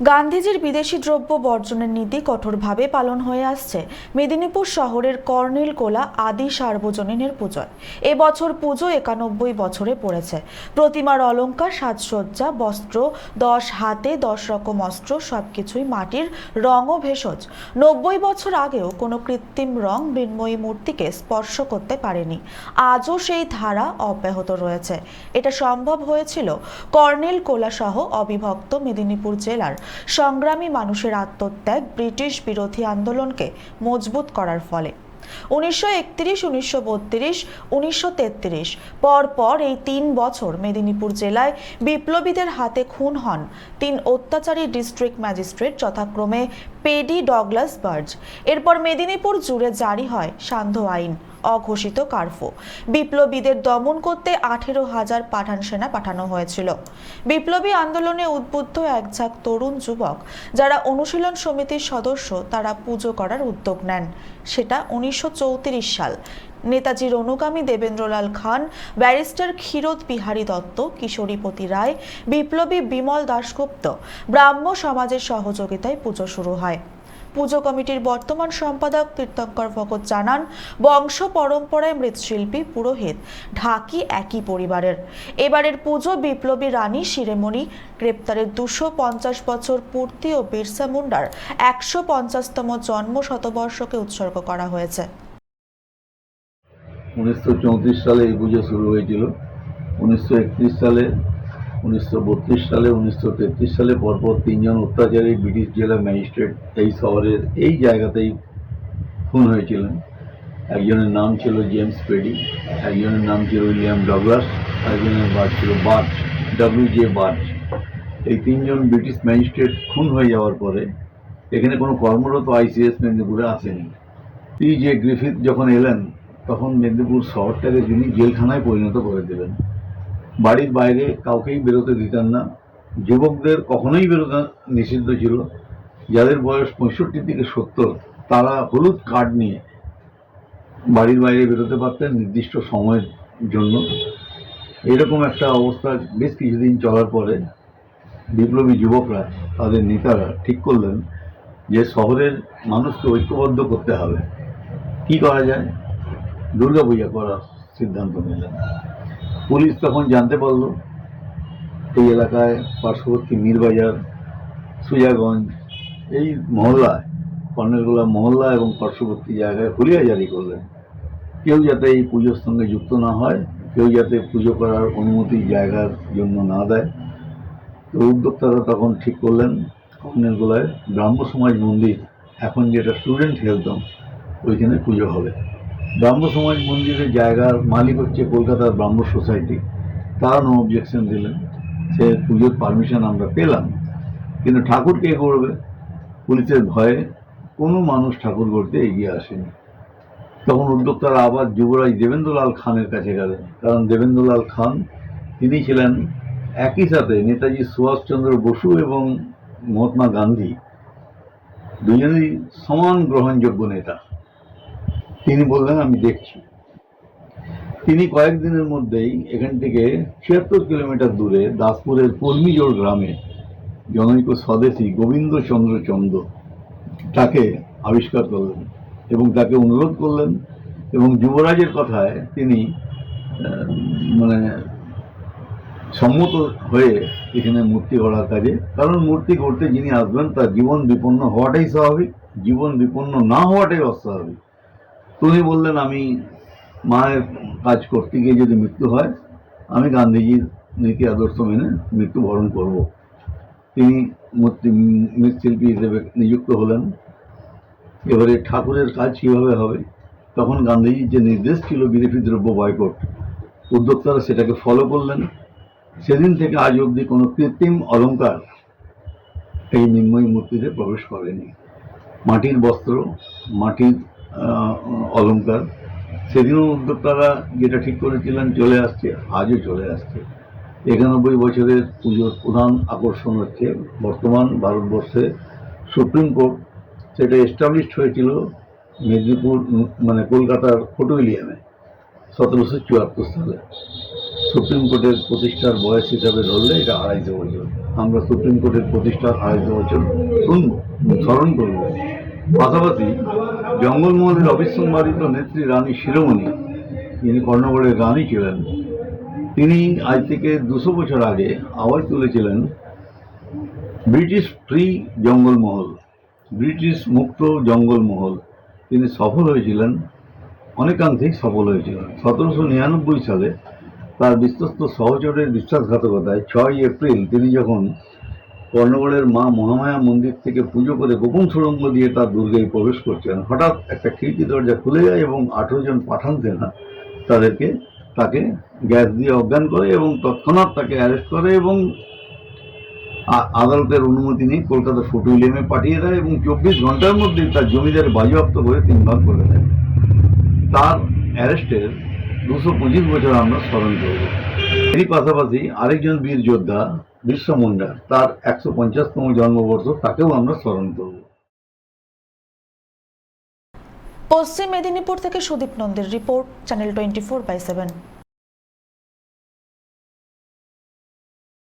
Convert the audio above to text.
গান্ধীজির বিদেশি দ্রব্য বর্জনের নীতি কঠোরভাবে পালন হয়ে আসছে। মেদিনীপুর শহরের কর্নেল কোলা আদি সার্বজনীনের পুজোয়। এবছর পুজো একানব্বই বছরে পড়েছে। প্রতিমার অলঙ্কার, সাজসজ্জা, বস্ত্র, দশ হাতে, দশ রকম অস্ত্র, সবকিছুই মাটির রং ও ভেষজ। নব্বই বছর আগেও কোনো কৃত্রিম রং মৃন্ময়ী মূর্তিকে স্পর্শ করতে পারেনি। আজও সেই ধারা অব্যাহত রয়েছে। এটা সম্ভব হয়েছিল কর্নেল কোলা সহ অবিভক্ত মেদিনীপুর জেলার সংগ্রামী মানুষের আত্মত্যাগ ব্রিটিশ বিরোধী আন্দোলনকে মজবুত করার ফলে। উনিশশো একত্রিশ, উনিশশো বত্রিশ, উনিশশো তেত্রিশ পর পর এই তিন বছর মেদিনীপুর জেলায় বিপ্লবীদের হাতে খুন হন তিন অত্যাচারী ডিস্ট্রিক্ট ম্যাজিস্ট্রেট যথাক্রমে পেডি ডগলাস বার্জ। এরপর মেদিনীপুর জুড়ে জারি হয় সান্ধ্য আইন। অঘোষিত কার্ফু। বিপ্লবীদের দমন করতে আঠেরো হাজার পাঠান সেনা পাঠানো হয়েছিল। বিপ্লবী আন্দোলনে উদ্বুদ্ধ এক ঝাঁক তরুণ যুবক যারা অনুশীলন সমিতির সদস্য, তারা পুজো করার উদ্যোগ নেন। সেটা উনিশশো চৌত্রিশ সাল। নেতাজির অনুগামী দেবেন্দ্রলাল খান, ব্যারিস্টার ক্ষীরোদ বিহারী দত্ত, কিশোরীপতি রায়, বিপ্লবী বিমল দাশগুপ্ত ব্রাহ্ম সমাজের সহযোগিতায় পুজো শুরু হয়। পুজো কমিটির বর্তমান সম্পাদক তীর্থঙ্কর ভগত জানান, বংশ পরম্পরায় মৃৎশিল্পী, পুরোহিত, ঢাকি একই পরিবারের। এবারের পুজো বিপ্লবী রানী শিরেমণি, গ্রেপ্তারের দুশো পঞ্চাশ বছর পূর্তি ও বিরসা মুন্ডার একশো পঞ্চাশতম জন্ম শতবর্ষকে উৎসর্গ করা হয়েছে। উনিশশো চৌত্রিশ সালে এই পুজো শুরু হয়েছিল। উনিশশো একত্রিশ সালে উনিশশো বত্রিশ সালে, উনিশশো তেত্রিশ সালে পরপর তিনজন অত্যাচারী ব্রিটিশ জেলা ম্যাজিস্ট্রেট এই শহরের এই জায়গাতেই খুন হয়েছিলেন। একজনের নাম ছিল জেমস পেডি, একজনের নাম ছিল উইলিয়াম ডগলাস, একজনের বাদ ছিল বার্চ, ডাব্লিউ জে বার্চ। এই তিনজন ব্রিটিশ ম্যাজিস্ট্রেট খুন হয়ে যাওয়ার পরে এখানে কোনো কর্মরত আইসিএস মেদিনীপুরে আসেনি। পি জে গ্রিফিথ যখন এলেন, তখন মেদিনীপুর শহরটাকে তিনি জেলখানায় পরিণত করে দিলেন। বাড়ির বাইরে কাউকেই বেরোতে দিতেন না। যুবকদের কখনোই বেরোতে নিষিদ্ধ ছিল। যাদের বয়স পঁয়ষট্টি থেকে সত্তর, তারা হলুদ কার্ড নিয়ে বাড়ির বাইরে বেরোতে পারতেন নির্দিষ্ট সময়ের জন্য। এরকম একটা অবস্থা বেশ কিছুদিন চলার পরে বিপ্লবী যুবকরা, তাদের নেতারা ঠিক করলেন যে শহরের মানুষকে ঐক্যবদ্ধ করতে হবে। কি করা যায়? দুর্গাপূজা করার সিদ্ধান্ত নিলেন। পুলিশ তখন জানতে পারল এই এলাকায় পার্শ্ববর্তী মীরবাজার, সুজাগঞ্জ, এই মহল্লায় কর্নেলগোলা মহল্লা এবং পার্শ্ববর্তী জায়গায় হুলিয়া জারি করলেন। কেউ যাতে এই পুজোর সঙ্গে যুক্ত না হয়, কেউ যাতে পুজো করার অনুমতি জায়গার জন্য না দেয়। তো উদ্যোক্তারা তখন ঠিক করলেন কর্নেলগোলায় ব্রাহ্ম সমাজ মন্দির, এখন যেটা স্টুডেন্ট হেলথম ওইখানে পুজো হবে। ব্রাহ্ম সমাজ মন্দিরের জায়গার মালিক হচ্ছে কলকাতার ব্রাহ্ম সোসাইটি। তারা নো অবজেকশন দিলেন। সে পুজোর পারমিশন আমরা পেলাম। কিন্তু ঠাকুর কে করবে? পুলিশের ভয়ে কোনো মানুষ ঠাকুর করতে এগিয়ে আসেনি। তখন উদ্যোক্তারা আবার যুবরাজ দেবেন্দ্রলাল খানের কাছে গেলেন। কারণ দেবেন্দ্রলাল খান, তিনি ছিলেন একই সাথে নেতাজি সুভাষচন্দ্র বসু এবং মহাত্মা গান্ধী। দুজনেই সমান গ্রহণযোগ্য নেতা। তিনি বললেন, আমি দেখছি। তিনি কয়েকদিনের মধ্যেই এখান থেকে ছিয়াত্তর কিলোমিটার দূরে দাসপুরের কর্মীজোড় গ্রামে জনৈক স্বদেশী গোবিন্দচন্দ্র চন্দ্র তাকে আবিষ্কার করলেন এবং তাকে অনুরোধ করলেন এবং যুবরাজের কথায় তিনি মানে সম্মত হয়ে এখানে মূর্তি গড়ার কাজে, কারণ মূর্তি গড়তে যিনি আসবেন তার জীবন বিপন্ন হওয়াটাই স্বাভাবিক, জীবন বিপন্ন না হওয়াটাই অস্বাভাবিক। তুমি বললেন, আমি মায়ের কাজ করতে গিয়ে যদি মৃত্যু হয়, আমি গান্ধীজির নীতি আদর্শ মেনে মৃত্যুবরণ করব। তিনি মূর্তি, মৃৎশিল্পী হিসেবে নিযুক্ত হলেন। এবারে ঠাকুরের কাজ কীভাবে হবে? তখন গান্ধীজির যে নির্দেশ ছিল বিদেশি দ্রব্য বয়কট, উদ্যোক্তারা সেটাকে ফলো করলেন। সেদিন থেকে আজ অবধি কোনো কৃত্রিম অলঙ্কার এই মৃন্ময়ী মূর্তিতে প্রবেশ করেনি। মাটির বস্ত্র, মাটির আহ, অলংকার। সেদিনও উদ্যোক্তারা যেটা ঠিক করেছিলেন চলে আসছে আজও চলে আসছে। একানব্বই বছরের পুজোর প্রধান আকর্ষণ হচ্ছে বর্তমান ভারতবর্ষে সুপ্রিম কোর্ট সেটা এস্টাবলিশড হয়েছিল মেদিনীপুর মানে কলকাতার ফোর্ট উইলিয়ামে সতেরোশো চুয়াত্তর সালে। সুপ্রিম কোর্টের প্রতিষ্ঠার বয়স হিসাবে ধরলে এটা আড়াইশো বছর। আমরা সুপ্রিম কোর্টের প্রতিষ্ঠার আড়াইশো বছর শুনব স্মরণ করব। পাশাপাশি জঙ্গলমহলের অবিসংবাদিত নেত্রী রানী শিরোমণি, যিনি কর্ণগড়ের রানী ছিলেন, তিনি আজ থেকে দুশো বছর আগে আওয়াজ তুলেছিলেন ব্রিটিশ ফ্রি জঙ্গলমহল ব্রিটিশ মুক্ত জঙ্গলমহল তিনি সফল হয়েছিলেন, অনেকাংশেই সফল হয়েছিলেন। সতেরোশো নিরানব্বই সালে তার বিশ্বস্ত সহচরের বিশ্বাসঘাতকতায় ছয় এপ্রিল তিনি যখন কর্ণগড়ের মা মহামায়া মন্দির থেকে পুজো করে গোপন সুড়ঙ্গ দিয়ে তার দুর্গেই প্রবেশ করছেন। হঠাৎ একটা খিড়কি দরজা খুলে যায় এবং আঠেরো জন পাঠান সেনা তাদেরকে তাকে গ্যাস দিয়ে অজ্ঞান করে এবং তৎক্ষণাৎ তাকে অ্যারেস্ট করে এবং আদালতের অনুমতি নিয়ে কলকাতা ফুট উইলিয়ামে পাঠিয়ে দেয় এবং চব্বিশ ঘণ্টার মধ্যেই তার জমিদার বাজেয়াপ্ত করে তিন ভাগ করে দেয়। তার অ্যারেস্টের দুশো পঁচিশ বছর আমরা স্মরণ করব। এরই পাশাপাশি আরেকজন বীর যোদ্ধা বিশ্ব মুন্ডা তার একশো পঞ্চাশতম জন্মবর্ষ, তাকেও আমরা স্মরণ করব। পশ্চিম মেদিনীপুর থেকে Sudip নন্দের report, channel twenty four by seven.